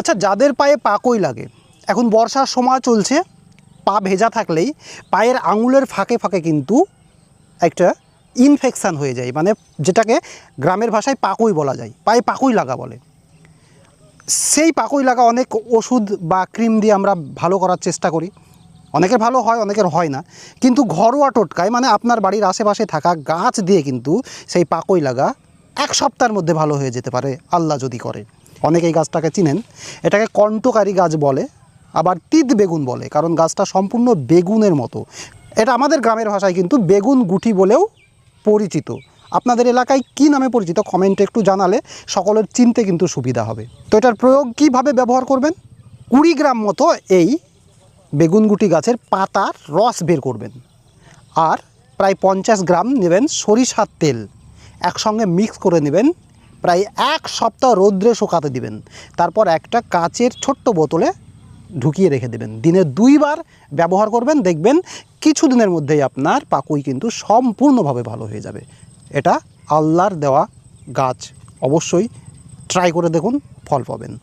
আচ্ছা যাদের পায়ে পাকই লাগে, এখন বর্ষার সময় চলছে, পা ভেজা থাকলেই পায়ের আঙুলের ফাঁকে ফাঁকে কিন্তু একটা ইনফেকশান হয়ে যায় মানে যেটাকে গ্রামের ভাষায় পাকই বলা যায়, পায়ে পাকই লাগা বলে। সেই পাকই লাগা অনেক ওষুধ বা ক্রিম দিয়ে আমরা ভালো করার চেষ্টা করি। অনেকের ভালো হয়, অনেকের হয় না। কিন্তু ঘরোয়া টোটকায় মানে আপনার বাড়ির আশেপাশে থাকা গাছ দিয়ে কিন্তু সেই পাকই লাগা এক সপ্তাহের মধ্যে ভালো হয়ে যেতে পারে, আল্লাহ যদি করে। অনেকে এই গাছটাকে চিনেন। এটাকে কণ্ঠকারী গাছ বলে, আবার তিত বেগুন বলে, কারণ গাছটা সম্পূর্ণ বেগুনের মতো। এটা আমাদের গ্রামের ভাষায় কিন্তু বেগুন গুটি বলেও পরিচিত। আপনাদের এলাকায় কি নামে পরিচিত কমেন্টে একটু জানালে সকলের চিনতে কিন্তু সুবিধা হবে। তো এটার প্রয়োগ কীভাবে ব্যবহার করবেন? কুড়ি গ্রাম মতো এই বেগুনগুটি গাছের পাতার রস বের করবেন। আর প্রায় পঞ্চাশ গ্রাম নেবেন সরিষার তেল। একসঙ্গে মিক্স করে নেবেন প্রায় এক সপ্তাহ রৌদ্রে শুকাতে দিবেন। তারপর একটা কাচের ছোট্ট বোতলে ঢুকিয়ে রেখে দেবেন। দিনে দুইবার ব্যবহার করবেন, দেখবেন কিছু দিনের মধ্যেই আপনার পাকুই কিন্তু সম্পূর্ণভাবে ভালো হয়ে যাবে। এটা আল্লাহর দেওয়া গাছ। অবশ্যই ট্রাই করে দেখুন, ফল পাবেন।